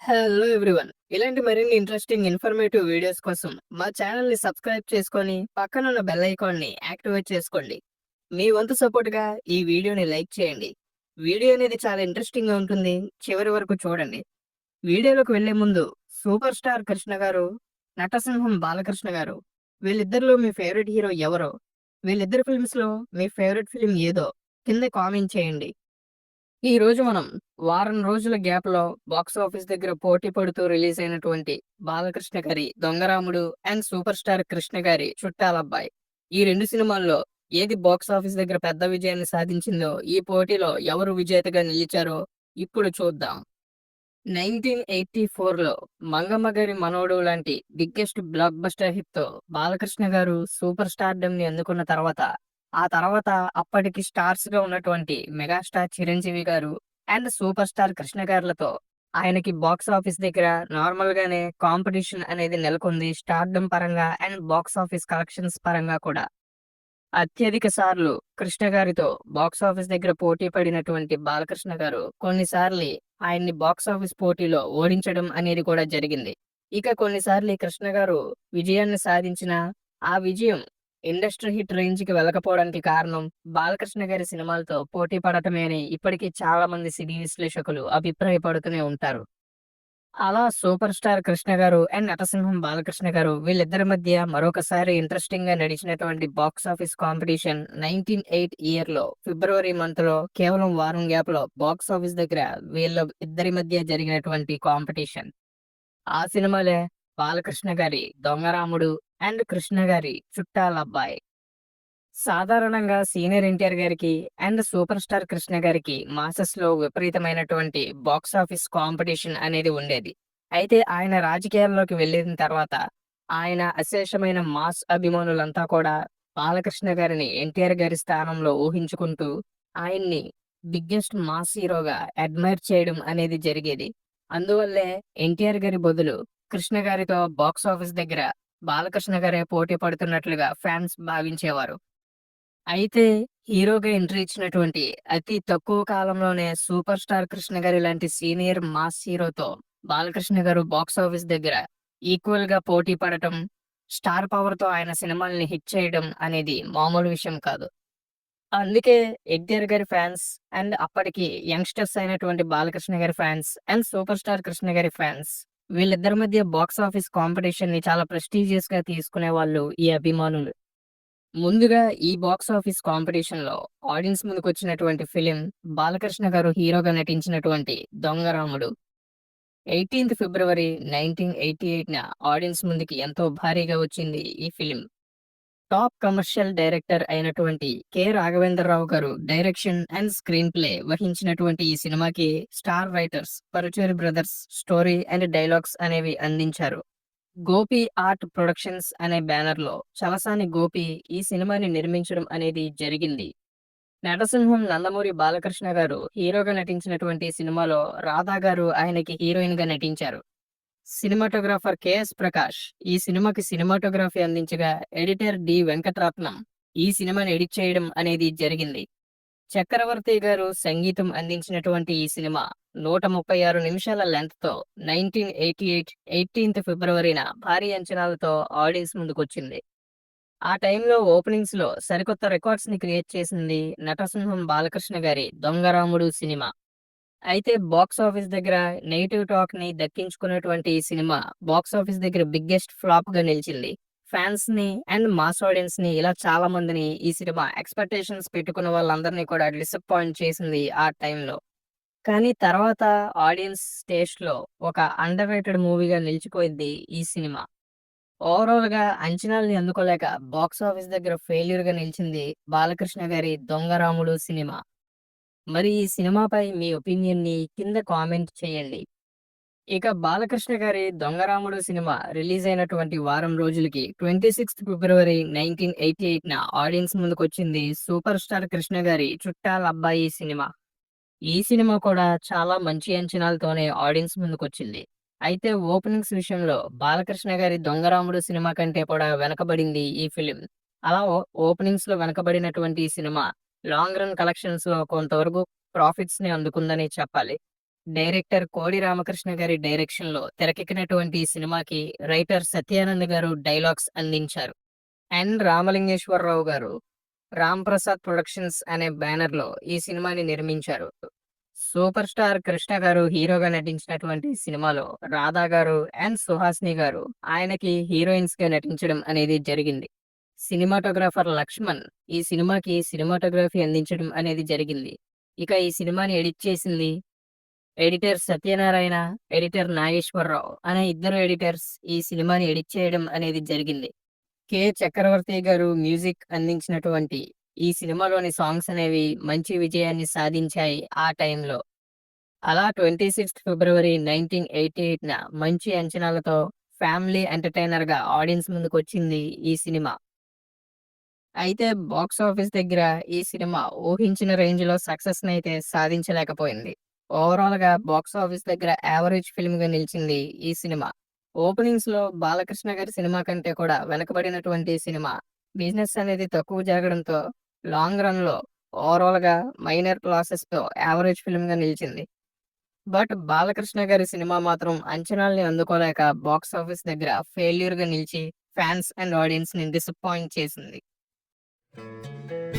Hello everyone ఇలాంటి మరిన్ని interesting informative videos కోసం మా ఛానల్ని సబ్స్క్రైబ్ చేసుకొని పక్కనున్న బెల్ ఐకాన్ని యాక్టివేట్ చేసుకోండి. మీ వంతు సపోర్ట్గా ఈ వీడియోని లైక్ చేయండి. వీడియో అనేది చాలా ఇంట్రెస్టింగ్గా ఉంటుంది. చివరి వరకు చూడండి. వీడియోలోకి వెళ్ళే ముందు సూపర్ స్టార్ కృష్ణ గారు నటసింహం బాలకృష్ణ గారు వీళ్ళిద్దరిలో మీ ఫేవరెట్ హీరో ఎవరో వీళ్ళిద్దరు ఫిల్మ్స్లో మీ ఫేవరెట్ ఫిల్మ్ ఏదో కింద కామెంట్ చేయండి. ఈ రోజు మనం వారం రోజుల గ్యాప్లో బాక్స్ ఆఫీస్ దగ్గర పోటీ పడుతూ రిలీజ్ అయినటువంటి బాలకృష్ణ గారి Donga Ramudu and super star Krishna గారి చుట్టాలబ్బాయి ఈ రెండు సినిమాల్లో ఏది బాక్స్ ఆఫీస్ దగ్గర పెద్ద విజయాన్ని సాధించిందో ఈ పోటీలో ఎవరు విజేతగా నిలిచారో ఇప్పుడు చూద్దాం. నైన్టీన్ ఎయిటీ ఫోర్లో మంగమ్మ గారి మనోడు లాంటి బిగ్గెస్ట్ బ్లాక్ బస్టర్ హిట్తో బాలకృష్ణ గారు సూపర్ స్టార్డమ్ని అందుకున్న తర్వాత ఆ తర్వాత అప్పటికి స్టార్స్గా ఉన్నటువంటి మెగాస్టార్ చిరంజీవి గారు అండ్ సూపర్ స్టార్ కృష్ణ గారులతో ఆయనకి బాక్స్ ఆఫీస్ దగ్గర నార్మల్ గానే కాంపిటీషన్ అనేది నెలకొంది. స్టార్డమ్ పరంగా అండ్ బాక్స్ ఆఫీస్ కలెక్షన్స్ పరంగా కూడా. అత్యధిక సార్లు కృష్ణ గారితో బాక్స్ ఆఫీస్ దగ్గర పోటీ పడినటువంటి బాలకృష్ణ గారు కొన్నిసార్లు ఆయన్ని బాక్స్ ఆఫీస్ పోటీలో ఓడించడం అనేది కూడా జరిగింది. ఇక కొన్నిసార్లు కృష్ణ గారు విజయాన్ని సాధించిన ఆ విజయం ఇండస్ట్రీ హిట్ రేంజ్కి వెళ్ళకపోవడానికి కారణం బాలకృష్ణ గారి సినిమాలతో పోటీ పడటమే అని ఇప్పటికీ చాలా మంది సినీ విశ్లేషకులు అభిప్రాయపడుతూనే ఉంటారు. అలా సూపర్ స్టార్ కృష్ణ గారు అండ్ నటసింహం బాలకృష్ణ గారు వీళ్ళిద్దరి మధ్య మరొకసారి ఇంట్రెస్టింగ్గా నడిచినటువంటి box office competition nineteen eight ఇయర్లో ఫిబ్రవరి మంత్లో కేవలం వారం గ్యాప్లో బాక్స్ ఆఫీస్ దగ్గర వీళ్ళ ఇద్దరి మధ్య జరిగినటువంటి కాంపిటీషన్. ఆ సినిమాలే బాలకృష్ణ గారి దొంగరాముడు అండ్ కృష్ణ గారి చుట్టాల అబ్బాయి. సాధారణంగా సీనియర్ ఎన్టీఆర్ గారికి అండ్ సూపర్ స్టార్ కృష్ణ గారికి మాసెస్లో విపరీతమైనటువంటి బాక్స్ ఆఫీస్ కాంపిటీషన్ అనేది ఉండేది. అయితే ఆయన రాజకీయాల్లోకి వెళ్ళిన తర్వాత ఆయన అశేషమైన మాస్ అభిమానులంతా కూడా బాలకృష్ణ గారిని ఎన్టీఆర్ గారి స్థానంలో ఊహించుకుంటూ ఆయన్ని బిగ్గెస్ట్ మాస్ హీరోగా అడ్మైర్ చేయడం అనేది జరిగేది. అందువల్లే ఎన్టీఆర్ గారి బదులు కృష్ణ గారితో బాక్స్ ఆఫీస్ దగ్గర బాలకృష్ణ గారే పోటీ పడుతున్నట్లుగా ఫ్యాన్స్ భావించేవారు. అయితే హీరోగా ఎంట్రీ ఇచ్చినటువంటి అతి తక్కువ కాలంలోనే సూపర్ స్టార్ కృష్ణ గారి లాంటి సీనియర్ మాస్ హీరోతో బాలకృష్ణ గారు బాక్స్ ఆఫీస్ దగ్గర ఈక్వల్గా పోటీ పడటం స్టార్ పవర్తో ఆయన సినిమాల్ని హిట్ చేయడం అనేది మామూలు విషయం కాదు. అందుకే ఎన్టీఆర్ గారి ఫ్యాన్స్ అండ్ అప్పటికి యంగ్స్టర్స్ అయినటువంటి బాలకృష్ణ గారి fans and super star Krishna గారి ఫ్యాన్స్ వీళ్ళిద్దరి మధ్య బాక్స్ ఆఫీస్ కాంపిటీషన్ని చాలా ప్రెస్టీజియస్గా తీసుకునే వాళ్ళు ఈ అభిమానులు. ముందుగా ఈ బాక్స్ ఆఫీస్ కాంపిటీషన్లో ఆడియన్స్ ముందుకు వచ్చినటువంటి ఫిలిం బాలకృష్ణ గారు హీరోగా నటించినటువంటి దొంగరాముడు ఎయిటీన్త్ ఫిబ్రవరి నైన్టీన్ ఎయిటీ ఎయిట్ న ఆడియన్స్ ముందుకి ఎంతో భారీగా వచ్చింది ఈ ఫిలిం. టాప్ కమర్షియల్ డైరెక్టర్ అయినటువంటి కె. రాఘవేంద్రరావు గారు డైరెక్షన్ అండ్ స్క్రీన్ ప్లే వహించినటువంటి ఈ సినిమాకి star writers Paruchuri brothers story and dialogues అనేవి అందించారు. గోపి ఆర్ట్ ప్రొడక్షన్స్ అనే బ్యానర్లో చలసాని గోపి ఈ సినిమాని నిర్మించడం అనేది జరిగింది. నటసింహం నందమూరి బాలకృష్ణ గారు హీరోగా నటించినటువంటి సినిమాలో రాధా గారు ఆయనకి హీరోయిన్గా నటించారు. సినిమాటోగ్రాఫర్ కెఎస్ ప్రకాష్ ఈ సినిమాకి సినిమాటోగ్రఫీ అందించగా ఎడిటర్ డి వెంకటరత్నం ఈ సినిమాని ఎడిట్ చేయడం అనేది జరిగింది. చక్రవర్తి గారు సంగీతం అందించినటువంటి ఈ సినిమా నూట ముప్పై ఆరు నిమిషాల లెంత్తో నైన్టీన్ ఎయిటీ ఎయిట్ ఎయిటీన్త్ ఫిబ్రవరిన భారీ అంచనాలతో ఆడియన్స్ ముందుకొచ్చింది. ఆ టైంలో ఓపెనింగ్స్లో సరికొత్త రికార్డ్స్ని క్రియేట్ చేసింది నటసింహం బాలకృష్ణ గారి దొంగరాముడు సినిమా. అయితే బాక్స్ ఆఫీస్ దగ్గర నెగిటివ్ టాక్ని దక్కించుకున్నటువంటి ఈ సినిమా బాక్స్ ఆఫీస్ దగ్గర బిగ్గెస్ట్ ఫ్లాప్గా నిలిచింది. ఫ్యాన్స్ని అండ్ మాస్ ఆడియన్స్ని ఇలా చాలా మందిని ఈ సినిమా ఎక్స్పెక్టేషన్స్ పెట్టుకున్న వాళ్ళందరినీ కూడా డిసప్పాయింట్ చేసింది ఆ టైంలో. కానీ తర్వాత ఆడియన్స్ టేస్ట్లో ఒక అండర్ రేటెడ్ మూవీగా నిలిచిపోయింది ఈ సినిమా. ఓవరాల్గా అంచనాల్ని అందుకోలేక బాక్స్ ఆఫీస్ దగ్గర ఫెయిల్యూర్గా నిలిచింది బాలకృష్ణ గారి దొంగరాముడు సినిమా. మరి ఈ సినిమాపై మీ ఒపీనియన్ని కింద కామెంట్ చేయండి. ఇక బాలకృష్ణ గారి దొంగరాముడు సినిమా రిలీజ్ అయినటువంటి వారం రోజులకి twenty sixth February nineteen eighty eight న ఆడియన్స్ ముందుకొచ్చింది సూపర్ స్టార్ కృష్ణ గారి చుట్టాల అబ్బాయి సినిమా. ఈ సినిమా కూడా చాలా మంచి అంచనాలతోనే ఆడియన్స్ ముందుకొచ్చింది. అయితే ఓపెనింగ్స్ విషయంలో బాలకృష్ణ గారి దొంగరాముడు సినిమా కంటే కూడా వెనకబడింది ఈ ఫిలిం. అలా ఓపెనింగ్స్లో వెనకబడినటువంటి ఈ సినిమా లాంగ్ రన్ కలెక్షన్స్లో కొంతవరకు ప్రాఫిట్స్ని అందుకుందని చెప్పాలి. డైరెక్టర్ కోడి రామకృష్ణ గారి డైరెక్షన్లో తెరకెక్కినటువంటి ఈ సినిమాకి రైటర్ సత్యానంద్ గారు డైలాగ్స్ అందించారు. అండ్ రామలింగేశ్వరరావు గారు రామ్ ప్రసాద్ ప్రొడక్షన్స్ అనే బ్యానర్లో ఈ సినిమాని నిర్మించారు. సూపర్ స్టార్ కృష్ణ గారు హీరోగా నటించినటువంటి సినిమాలో రాధా గారు అండ్ సుహాసిని గారు ఆయనకి హీరోయిన్స్గా నటించడం అనేది జరిగింది. సినిమాటోగ్రాఫర్ లక్ష్మణ్ ఈ సినిమాకి సినిమాటోగ్రఫీ అందించడం అనేది జరిగింది. ఇక ఈ సినిమాని ఎడిట్ చేసింది ఎడిటర్ సత్యనారాయణ ఎడిటర్ నాగేశ్వరరావు అనే ఇద్దరు ఎడిటర్స్ ఈ సినిమాని ఎడిట్ చేయడం అనేది జరిగింది. కె. చక్రవర్తి గారు మ్యూజిక్ అందించినటువంటి ఈ సినిమాలోని సాంగ్స్ అనేవి మంచి విజయాన్ని సాధించాయి ఆ టైంలో. అలా twenty sixth February nineteen eighty ఎయిట్న మంచి అంచనాలతో ఫ్యామిలీ ఎంటర్టైనర్గా ఆడియన్స్ ముందుకు వచ్చింది ఈ సినిమా. అయితే బాక్స్ ఆఫీస్ దగ్గర ఈ సినిమా ఊహించిన రేంజ్లో సక్సెస్ అయితే సాధించలేకపోయింది. ఓవరాల్గా బాక్స్ ఆఫీస్ దగ్గర యావరేజ్ ఫిల్మ్గా నిలిచింది ఈ సినిమా. ఓపెనింగ్స్లో బాలకృష్ణ గారి సినిమా కంటే కూడా వెనకబడినటువంటి సినిమా. బిజినెస్ అనేది తక్కువ జరగడంతో లాంగ్ రన్లో ఓవరాల్గా మైనర్ లాసెస్తో యావరేజ్ ఫిల్మ్గా నిలిచింది. బట్ బాలకృష్ణ గారి సినిమా మాత్రం అంచనాల్ని అందుకోలేక బాక్స్ ఆఫీస్ దగ్గర ఫెయిల్యూర్గా నిలిచి ఫ్యాన్స్ అండ్ ఆడియన్స్ని డిసప్పాయింట్ చేసింది. thank you